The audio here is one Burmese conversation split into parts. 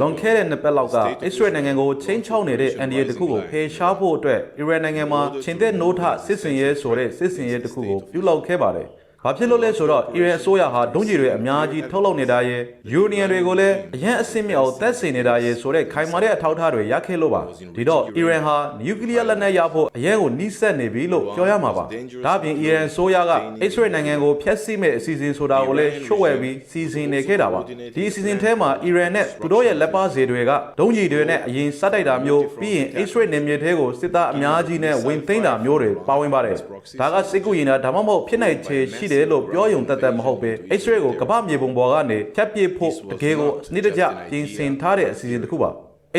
လွန်ခဲ့တဲ့နှစ်ပတ်လောက်ကအစ္စရေးနိုင်ငံကိုချင်းချောက်နေတဲ့အန်ဒီယေတစ်ခုကိုဖယ်ရှားဖို့အတွက်အီရန်နိုင်ငံမှာချင်းသက်နိုးထစစ်စင်ရဲဆိုတဲ့စစ်စင်ရဲတစ်ခုကိုပြုလုပ်ခဲ့ပါတယ်။ ဘာဖြစ်လို့လဲဆိုတော့အီရန်အစိုးရဟာဒုံးကျည်တွေအများကြီးထုတ်လုပ်နေတာရဲ့ယူနီယံတွေကိုလည်းအရင်အဆင့်မြောက်သက်စေနေတာရဲ့ဆိုတဲ့ခိုင်မာတဲ့အထောက်အထားတွေရခဲ့လို့ပါဒီတော့အီရန်ဟာနျူကလ িয়ার လက်နက်ရဖို့အရင်ကိုနှိစက်နေပြီလို့ပြောရမှာပါဒါ့အပြင်အီရန်အစိုးရကအစ္စရေးနိုင်ငံကိုဖျက်ဆီးမဲ့အစီအစဉ်ဆိုတာကိုလည်းရှုတ်ဝဲပြီးစီစဉ်နေခဲ့တာပါဒီအစီအစဉ်ထဲမှာအီရန်နဲ့သူတို့ရဲ့လက်ပါစေတွေကဒုံးကျည်တွေနဲ့အရင်စတိုက်တာမျိုးပြီးရင်အစ္စရေးနေမြေထဲကိုစစ်သားအများကြီးနဲ့ဝင်သိမ်းတာမျိုးတွေပါဝင်ပါတယ်ဒါကစစ်ကူရင်တာဒါမှမဟုတ်ဖြစ်နိုင်ခြေရှိတယ်လို့ပြောရုံတက်တက်မဟုတ်ပဲ X-ray ကိုကမ္ဘာမြေပုံပေါ်ကနေဖြတ်ပစ်ဖို့တကယ်ကိုစနစ်တကျပြင်ဆင်ထားတဲ့အစီအစဉ်တစ်ခုပါ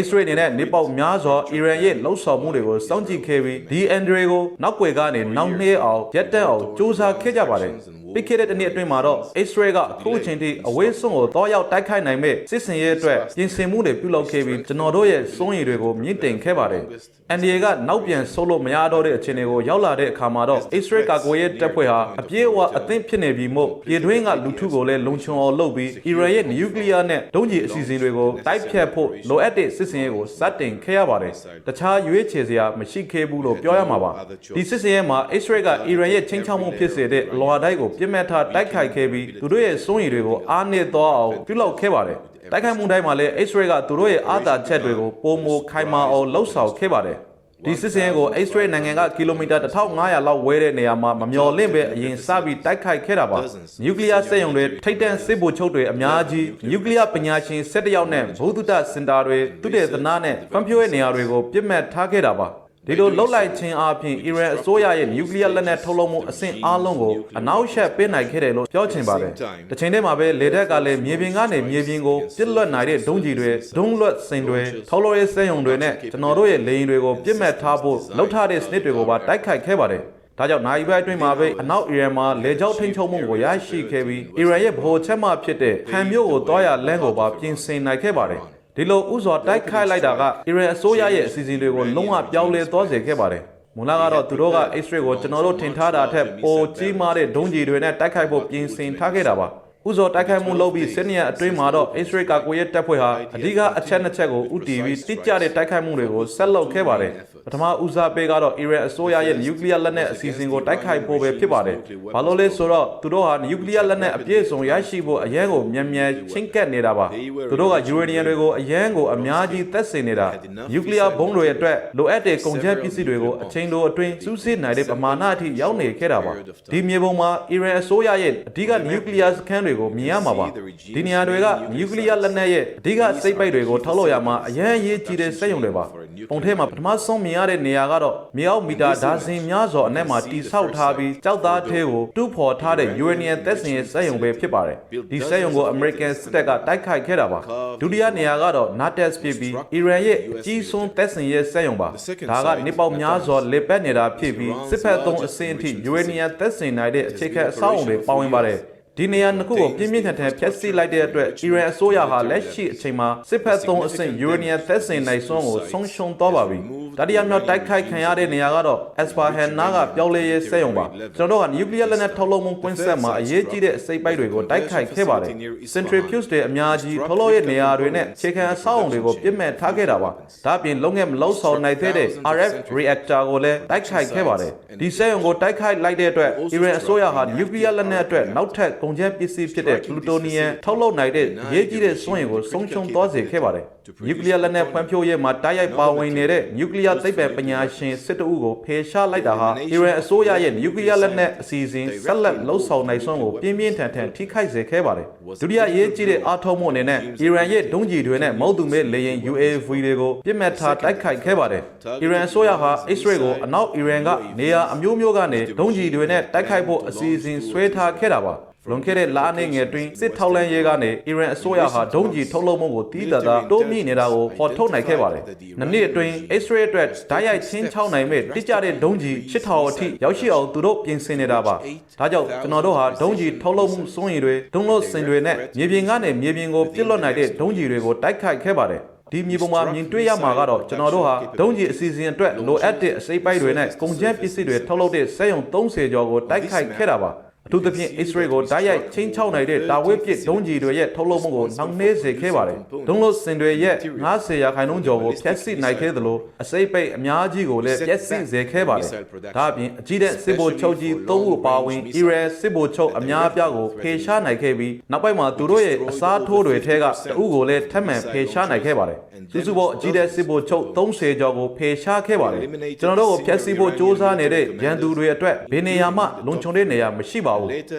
X-ray အနေနဲ့နေပေါက်များစွာအီရန်ရဲ့လှုပ်ဆောင်မှုတွေကိုစောင့်ကြည့်ခဲ့ပြီးဒီအန်ဒရီကိုနောက်ွယ်ကနေနောက်နှေးအောင်ရက်တက်အောင်စူးစမ်းခဲ့ကြပါတယ်ပြီးခဲ့တဲ့တစ်နှစ်အတွင်းမှာတော့ X-ray ကအခုအချိန်ထိအဝေးဆုံးကိုတော့ရောက်တိုက်ခိုက်နိုင်မဲ့စစ်စင်ရဲ့အတွက်ပြင်ဆင်မှုတွေပြုလုပ်ခဲ့ပြီးကျွန်တော်တို့ရဲ့စိုးရိမ်တွေကိုမြင့်တင်ခဲ့ပါတယ်။ NDA ကနောက်ပြန်ဆုတ်လို့မရတော့တဲ့အခြေအနေကိုရောက်လာတဲ့အခါမှာတော့ X-ray ကာကွယ်ရေးတပ်ဖွဲ့ဟာအပြည့်အဝအသင့်ဖြစ်နေပြီမို့ပြည်တွင်းကလူထုကိုလည်းလုံခြုံအောင်လုပ်ပြီးအီရန်ရဲ့နျူကလ িয়ার နဲ့ဒုံးကျည်အစီအစဉ်တွေကိုတိုက်ဖြတ်ဖို့လိုအပ်တဲ့စစ်စင်ရေးကိုစတင်ခဲ့ရပါတယ်။တခြားရွေးချယ်စရာမရှိခဲ့ဘူးလို့ပြောရမှာပါ။ဒီစစ်စင်ရေးမှာ X-ray ကအီရန်ရဲ့ချင်းချောက်မှုဖြစ်စေတဲ့အလွာတိုက်ကိုပြစ်မှတ်ထားတိုက်ခိုက်ခဲ့ပြီးသူတို့ရဲ့စိုးရိမ်တွေကိုအားနည်းသွားအောင်ပြုလုပ်ခဲ့ပါတယ်။ တိုက်ခိုက်မှုတိုင်းမှာလည်း X-ray ကသူတို့ရဲ့အာသာချက်တွေကိုပုံမခိုင်မာအောင်လှုပ်ဆောင်ခဲ့ပါတယ်။ဒီစစ်စင်ကို X-ray နိုင်ငံကကီလိုမီတာ1500လောက်ဝဲတဲ့နေရာမှာမမျော်လင့်ပဲအရင်စပြီးတိုက်ခိုက်ခဲ့တာပါ။နျူကလ িয়ার စက်ရုံတွေထိတ်တန့်စစ်ဗိုလ်ချုပ်တွေအများကြီးနျူကလ িয়ার ပညာရှင်17ယောက်နဲ့ဘုဒ္ဓတစင်တာတွေသူတေသနာနဲ့ဖွံ့ဖြိုးရေးနေရာတွေကိုပြစ်မှတ်ထားခဲ့တာပါ။ ဒီလိုလှုပ်လိုက်ခြင်းအပြင်အီရန်အစိုးရရဲ့နျူကလ িয়ার လက်နက်ထုတ်လုပ်မှုအဆင့်အားလုံးကိုအနောက်ရှက်ပေးနိုင်ခဲ့တယ်လို့ပြောချင်ပါတယ်။တစ်ချိန်တည်းမှာပဲလေတပ်ကလည်းမြေပြင်ကနေမြေပြင်ကိုပြစ်လွတ်နိုင်တဲ့ဒုံးကျည်တွေဒုံးလွတ်စင်တွေထုတ်လုပ်ရေးစက်ရုံတွေနဲ့ကျွန်တော်တို့ရဲ့လေယာဉ်တွေကိုပြစ်မှတ်ထားဖို့လှုပ်ထားတဲ့စနစ်တွေကိုပါတိုက်ခိုက်ခဲ့ပါတယ်။ဒါကြောင့်နိုင်ဘက်အတွင်းမှာပဲအနောက်အီရန်မှာလေကြောင်းထိန်းချုပ်မှုကိုရရှိခဲ့ပြီးအီရန်ရဲ့ဗဟိုချက်မှဖြစ်တဲ့ဟန်မြို့ကိုတွားရလမ်းကိုပါပြင်ဆင်နိုင်ခဲ့ပါတယ်။ ဒီလိုဥစွာတိုက်ခိုက်လိုက်တာကအီရန်အစိုးရရဲ့အစီအစဉ်တွေကိုလုံးဝပြောင်းလဲသွားစေခဲ့ပါတယ်။မူလကတော့သူတို့က X-ray ကိုကျွန်တော်တို့ထင်ထားတာထက်ပိုကြီးမားတဲ့ဒုံးကျည်တွေနဲ့တိုက်ခိုက်ဖို့ပြင်ဆင်ထားခဲ့တာပါ။ ဥဇော်တိုက်ခိုက်မှုလုပ်ပြီးစစ်နေရအတွင်းမှာတော့ X-ray ကာကွယ်ရေးတပ်ဖွဲ့ဟာအဓိကအချက်နှစ်ချက်ကိုဥတီပြီးတိကျတဲ့တိုက်ခိုက်မှုတွေကိုဆက်လုပ်ခဲ့ပါတယ်ပထမဦးစားပေးကတော့ Iran အစိုးရရဲ့ nuclear လက်နက်အစီအစဉ်ကိုတိုက်ခိုက်ဖို့ပဲဖြစ်ပါတယ်ဘာလို့လဲဆိုတော့သူတို့ဟာ nuclear လက်နက်အပြည့်အစုံရရှိဖို့အရန်ကိုမြန်မြန်ချင်းကပ်နေတာပါသူတို့က uranium တွေကိုအရန်ကိုအများကြီးသက်စင်နေတာ nuclear ဘုံတွေအတွက်လိုအပ်တဲ့ကုန်ကျပစ္စည်းတွေကိုအချိန်တိုအတွင်းစူးစစ်နိုင်တဲ့ပမာဏအထိရောက်နေခဲ့တာပါဒီမြေပုံမှာ Iran အစိုးရရဲ့အဓိက nuclear စခန်းတွေကိုမြင်ရမှာပါ။ဒီနေရာတွေကနျူကလ িয়ার လက်နက်ရဲ့အဓိကစိတ်ပိုက်တွေကိုထောက်လို့ရမှာအရန်ရေးကြည့်တဲ့စက်ရုံတွေပါ။ပုံထဲမှာပထမဆုံးမြင်ရတဲ့နေရာကတော့မြေအောက်မီတာဒါဇင်များစွာအနက်မှာတိဆောက်ထားပြီးကြောက်သားထဲကိုတူးဖော်ထားတဲ့ယူရေနီယံသက်စင်ရဲ့စက်ရုံပဲဖြစ်ပါတယ်။ဒီစက်ရုံကို American စစ်တပ်ကတိုက်ခိုက်ခဲ့တာပါ။ဒုတိယနေရာကတော့ Natas ဖြစ်ပြီးအီရန်ရဲ့အကြီးဆုံးသက်စင်ရဲ့စက်ရုံပါ။ဒါကနေပေါက်များစွာလေပတ်နေတာဖြစ်ပြီးစစ်ဖက်သုံးအဆင့်အထိယူရေနီယံသက်စင်နိုင်တဲ့အခြေခံအဆောက်အုံတွေပါဝင်ပါတယ်။ ဒီနေရာနှစ်ခုကိုပြင်းပြင်းထန်ထန်ဖျက်ဆီးလိုက်တဲ့အတွက်အီရန်အစိုးရဟာလက်ရှိအချိန်မှာစစ်ဖက်သုံးအဆင့်ယူရေနီယံသက်စင်နိုင်စွမ်းကိုဆုံးရှုံးသွားပါပြီ။ တတိယမြောက်တိုက်ခိုက်ခံရတဲ့နေရာကတော့ Esfahan ကပြောင်းလဲရေးစက်ရုံပါကျွန်တော်တို့က nuclear လက်နက်ထုတ်လုပ်မှုကွင်းဆက်မှာအရေးကြီးတဲ့အစိပ်ပိုက်တွေကိုတိုက်ခိုက်ခဲ့ပါတယ် centrifuge တွေအများကြီးထုတ်လုပ်ရေးနေရာတွေနဲ့ခြေခံအဆောက်အုံတွေကိုပြစ်မှတ်ထားခဲ့တာပါဒါ့အပြင်လုံးခဲ့မလောက်ဆောင်နိုင်သေးတဲ့ RF reactor ကိုလည်းတိုက်ခိုက်ခဲ့ပါတယ်ဒီစက်ရုံကိုတိုက်ခိုက်လိုက်တဲ့အတွက် Iran အစိုးရဟာ nuclear လက်နက်အတွက်နောက်ထပ်ကုန်ကျပစ္စည်းဖြစ်တဲ့ plutonium ထုတ်လုပ်နိုင်တဲ့အရေးကြီးတဲ့စွန့်ရည်ကိုဆုံးရှုံးသွားစေခဲ့ပါတယ် နျူကလ িয়ার လက်နက်ဖွံ့ဖြိုးရေးမှာတိုက်ရိုက်ပါဝင်နေတဲ့နျူကလ িয়ার သိပ္ပံပညာရှင်စစ်တအုပ်ကိုဖယ်ရှားလိုက်တာဟာအီရန်အစိုးရရဲ့နျူကလ িয়ার လက်နက်အစီအစဉ်ဆက်လက်လှုပ်ဆောင်နိုင်စွမ်းကိုပြင်းပြင်းထန်ထန်ထိခိုက်စေခဲ့ပါတယ်။ဒုတိယအရေးကြီးတဲ့အားထုတ်မှုအနေနဲ့အီရန်ရဲ့ဒုံးကျည်တွေနဲ့မဟုတ်သူမဲ့လေယာဉ် UAV တွေကိုပြစ်မှတ်ထားတိုက်ခိုက်ခဲ့ပါတယ်။အီရန်အစိုးရဟာ Israel ကိုအနောက်အီရန်ကနေရာအမျိုးမျိုးကနေဒုံးကျည်တွေနဲ့တိုက်ခိုက်ဖို့အစီအစဉ်ဆွဲထားခဲ့တာပါ။ လွန်ခဲ့တဲ့လအနေငယ်တွင်စစ်ထောက်လန်းရေးကနေအီရန်အစိုးရဟာဒုံးကျည်ထုတ်လုပ်မှုကိုတီးတာတာတိုးမြင့်နေတာကိုဖော်ထုတ်နိုင်ခဲ့ပါတယ်။နှစ်နှစ်အတွင်း Israel အတွက်ဓာတ်ရိုက်ချင်းချောင်းနိုင်မဲ့တိကျတဲ့ဒုံးကျည်8000အထိရောက်ရှိအောင်သူတို့ပြင်ဆင်နေတာပါ။ဒါကြောင့်ကျွန်တော်တို့ဟာဒုံးကျည်ထုတ်လုပ်မှုစွမ်းရည်တွေဒုံးလို့စင်တွေနဲ့မြေပြင်ကနေမြေပြင်ကိုပြစ်လွတ်နိုင်တဲ့ဒုံးကျည်တွေကိုတိုက်ခိုက်ခဲ့ပါတယ်။ဒီမြေပုံမှာမြင်တွေ့ရမှာကတော့ကျွန်တော်တို့ဟာဒုံးကြီးအစီအစဉ်အတွက်လိုအပ်တဲ့အစိပ်ပိုက်တွေနဲ့ကုန်ကျန်းပစ္စည်းတွေထုတ်လုပ်တဲ့စက်ရုံ30ကျော်ကိုတိုက်ခိုက်ခဲ့တာပါ အထူးသဖြင့် Israel ကိုတိုက်ရိုက်ချင်းချောက်နိုင်တဲ့တာဝေးပစ်ဒုံးကြီးတွေရဲ့ထုတ်လုပ်မှုကိုနှောင့်နှေးစေခဲ့ပါတယ်။ဒုံးလို့စင်တွေရဲ့90ရာခိုင်နှုန်းကျော်ကိုဖျက်ဆီးနိုင်ခဲ့သလိုအစိပ်ပိတ်အများကြီးကိုလည်းဖျက်ဆီးစေခဲ့ပါတယ်။ဒါအပြင်အကြီးတဲ့စစ်ဗိုလ်ချုပ်ကြီး၃ဦးပါဝင်အီရန်စစ်ဗိုလ်ချုပ်အများအပြားကိုဖေရှားနိုင်ခဲ့ပြီးနောက်ပိုင်းမှာသူတို့ရဲ့အစားထိုးတွေထဲကတအုပ်ကိုလည်းထပ်မံဖေရှားနိုင်ခဲ့ပါတယ်။စုစုပေါင်းအကြီးတဲ့စစ်ဗိုလ်ချုပ်30ကျော်ကိုဖေရှားခဲ့ပါတယ်။ကျွန်တော်တို့ကိုဖျက်ဆီးဖို့စ조사နေတဲ့ရန်သူတွေအတွက်ဘယ်နေရာမှလုံခြုံတဲ့နေရာမရှိပါ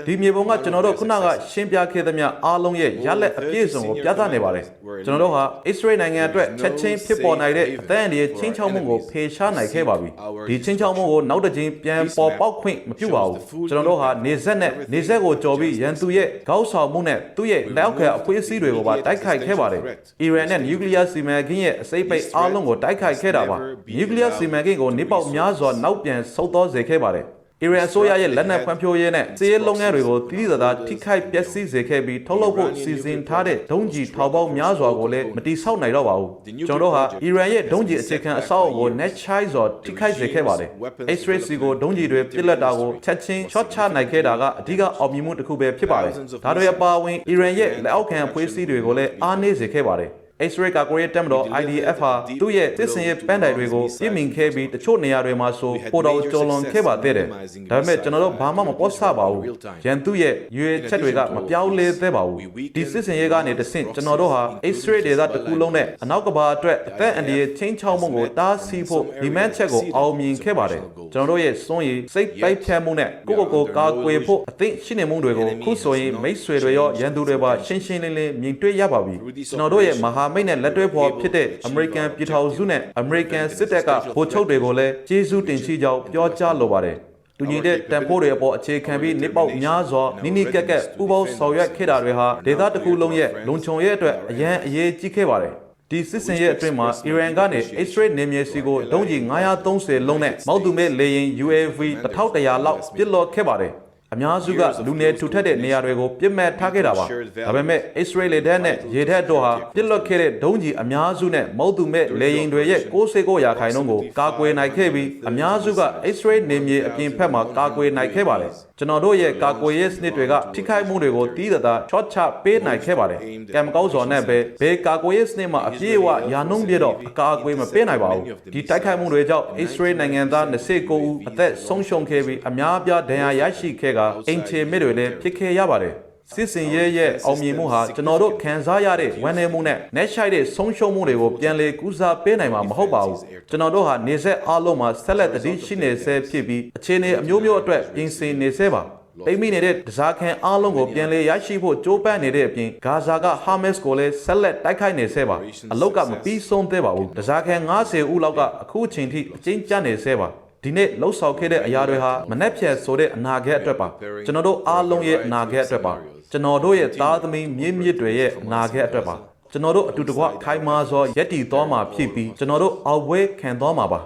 ဒီမြေပုံကကျွန်တော်တို့ခုနကရှင်းပြခဲ့သမျှအားလုံးရဲ့ရလက်အပြည့်စုံကိုပြသနေပါတယ်။ကျွန်တော်တို့ဟာ Israel နိုင်ငံအတွက်ချက်ချင်းဖြစ်ပေါ်နိုင်တဲ့အသံအန္တရာယ်ချင်းချောက်မှုကိုဖေရှားနိုင်ခဲ့ပါပြီ။ဒီချင်းချောက်မှုကိုနောက်တစ်ကြိမ်ပြန်ပေါ်ပေါက်ခွင့်မပြုပါဘူး။ကျွန်တော်တို့ဟာနေဆက်နဲ့နေဆက်ကိုကြော်ပြီးရန်သူရဲ့ကောက်ဆောင်မှုနဲ့သူ့ရဲ့လက်အောက်ခံအဖွေးအစည်းတွေကိုပါတိုက်ခိုက်ခဲ့ပါတယ်။အီရန်နဲ့နျူကလ িয়ার စီမံကိန်းရဲ့အစိပ်ပိတ်အားလုံးကိုတိုက်ခိုက်ခဲ့တာပါ။နျူကလ িয়ার စီမံကိန်းကိုနေပေါက်များစွာနောက်ပြန်ဆုတ်သောစေခဲ့ပါတယ်။ အီရန်အစိုးရရဲ့လက်နက်ဖွံ့ဖြိုးရေးနဲ့စီးရေးလုပ်ငန်းတွေကိုတိတိကျကျထိခိုက်ပျက်စီးစေခဲ့ပြီးထုတ်လုပ်ဖို့စီစဉ်ထားတဲ့ဒုံးကျည်ထောက်ပေါက်များစွာကိုလည်းမတိဆောက်နိုင်တော့ပါဘူး။ကျွန်တော်တို့ဟာအီရန်ရဲ့ဒုံးကျည်အခြေခံအဆောက်အအုံကို net chai စွာထိခိုက်စေခဲ့ပါတယ်။ X-ray စီကိုဒုံးကျည်တွေပစ်လက်တာကိုချက်ချင်း shot ချနိုင်ခဲ့တာကအဓိကအောင်မြင်မှုတစ်ခုပဲဖြစ်ပါတယ်။ဒါတွေအပါအဝင်အီရန်ရဲ့လက်အောက်ခံအဖွဲ့အစည်းတွေကိုလည်းအားနည်းစေခဲ့ပါတယ်။ X-ray ကကိုရီးယားတက်မတော် IDF ဟာသူ့ရဲ့စစ်စင်ရေးပန်းတိုင်တွေကိုပြင်မြင်ခဲ့ပြီးတချို့နေရာတွေမှာဆိုပိုတော်ကျော်လွန်ခဲ့ပါသေးတယ်။ဒါပေမဲ့ကျွန်တော်တို့ဘာမှမပေါ်ဆပါဘူး။ရန်သူရဲ့ရွေချက်တွေကမပြောင်းလဲသေးပါဘူး။ဒီစစ်စင်ရေးကနေတဆင့်ကျွန်တော်တို့ဟာ X-ray ဒေသတစ်ခုလုံးနဲ့အနောက်ကဘာအတွက်အသက်အန္တရာယ်ချင်းချောက်မှုကိုတားဆီးဖို့ဒီမန်ချက်ကိုအောင်မြင်ခဲ့ပါတယ်။ကျွန်တော်တို့ရဲ့စွန့်ရည်စိတ်ပိုက်ဖြတ်မှုနဲ့ကိုယ့်ကိုယ်ကိုကာကွယ်ဖို့အသင့်ရှိနေမှုတွေကိုခုဆိုရင်မိတ်ဆွေတွေရောရန်သူတွေပါရှင်းရှင်းလင်းလင်းမြင်တွေ့ရပါပြီ။ကျွန်တော်တို့ရဲ့မဟာမိတ်နဲ့လက်တွဲဖော်ဖြစ်တဲ့အမေရိကန်ပြည်ထောင်စုနဲ့အမေရိကန်စစ်တပ်ကဗိုလ်ချုပ်တွေကိုလည်းကျေးဇူးတင်ရှိကြောင်းပြောကြားလိုပါတယ်တူညီတဲ့တန်ဖိုးတွေအပေါ်အခြေခံပြီးနှစ်ပေါက်များစွာနိနိကက်ကက်ပူပေါင်းဆောင်ရွက်ခဲ့တာတွေဟာဒေသတစ်ခုလုံးရဲ့လုံခြုံရေးအတွက်အရန်အရေးကြီးခဲ့ပါတယ်ဒီစစ်စင်ရဲ့အတွင်းမှာအီရန်ကနေ X-ray နေမြေစီကိုဒုံးကျည်930လုံးနဲ့မောက်သူမဲ့လေယာဉ် UAV 1100လောက်ပစ်လော့ခဲ့ပါတယ် အများစုကလူနယ်ထူထပ်တဲ့နေရာတွေကိုပြစ်မှတ်ထားခဲ့တာပါဒါပေမဲ့ Israel လေတပ်နဲ့ရေတပ်တို့ဟာပြစ်လွတ်ခဲ့တဲ့ဒုံးကြီးအများစုနဲ့မုတ်သူမဲ့လေရင်တွေရဲ့69ရာခိုင်နှုန်းကိုကာကွယ်နိုင်ခဲ့ပြီးအများစုက Israel နေမြေအပြင်ဘက်မှာကာကွယ်နိုင်ခဲ့ပါတယ်ကျွန်တော်တို့ရဲ့ကာကွယ်ရေးစနစ်တွေကထိခိုက်မှုတွေကိုတီးသသာချော့ချပေးနိုင်ခဲ့ပါတယ်ကံမကောင်းစွာနဲ့ပဲဘယ်ကာကွယ်ရေးစနစ်မှာအပြည့်အဝရာနှုန်းပြတော့အကာအကွယ်မပေးနိုင်ပါဘူးဒီတိုက်ခိုက်မှုတွေကြောင့် Israel နိုင်ငံသား29ဦးအသက်ဆုံးရှုံးခဲ့ပြီးအများအပြားဒဏ်ရာရရှိခဲ့ကအင်ချေမစ်တွေလည်းဖြစ်ခဲ့ရပါတယ်စစ်စင်ရဲရဲ့အောင်မြင်မှုဟာကျွန်တော်တို့ခံစားရတဲ့ဝန်내မှုနဲ့နှက်ရှိုက်တဲ့ဆုံးရှုံးမှုတွေကိုပြန်လည်ကူးစားပေးနိုင်မှာမဟုတ်ပါဘူးကျွန်တော်တို့ဟာနေဆက်အားလုံးမှာဆက်လက်တည်ရှိနေဆဲဖြစ်ပြီးအခြေအနေအမျိုးမျိုးအတွက်ပြင်ဆင်နေဆဲပါပိတ်မိနေတဲ့ဒဇာခံအားလုံးကိုပြန်လည်ရရှိဖို့ကြိုးပမ်းနေတဲ့အပြင်ဂါဇာကဟာမက်စ်ကိုလည်းဆက်လက်တိုက်ခိုက်နေဆဲပါအလုတ်ကမပြီးဆုံးသေးပါဘူးဒဇာခံ90ဦးလောက်ကအခုချိန်ထိအကျဉ်းကျနေဆဲပါ ဒီနေ့လှုပ်ဆောင်ခဲ့တဲ့အရာတွေဟာမနှက်ဖြတ်ဆိုတဲ့အနာဂတ်အတွက်ပါကျွန်တော်တို့အားလုံးရဲ့အနာဂတ်အတွက်ပါကျွန်တော်တို့ရဲ့သားသမီးမြင့်မြင့်တွေရဲ့အနာဂတ်အတွက်ပါကျွန်တော်တို့အတူတကွခိုင်မာစွာယက်တည်သွားမှာဖြစ်ပြီးကျွန်တော်တို့အောက်ဝဲခံသွားမှာပါ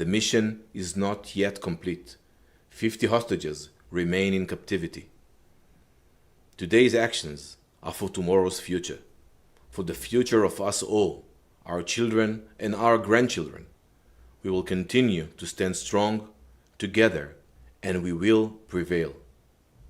The mission is not yet complete. 50 hostages remain in captivity. Today's actions are for tomorrow's future, for the future of us all, our children and our grandchildren. We will continue to stand strong together and we will prevail.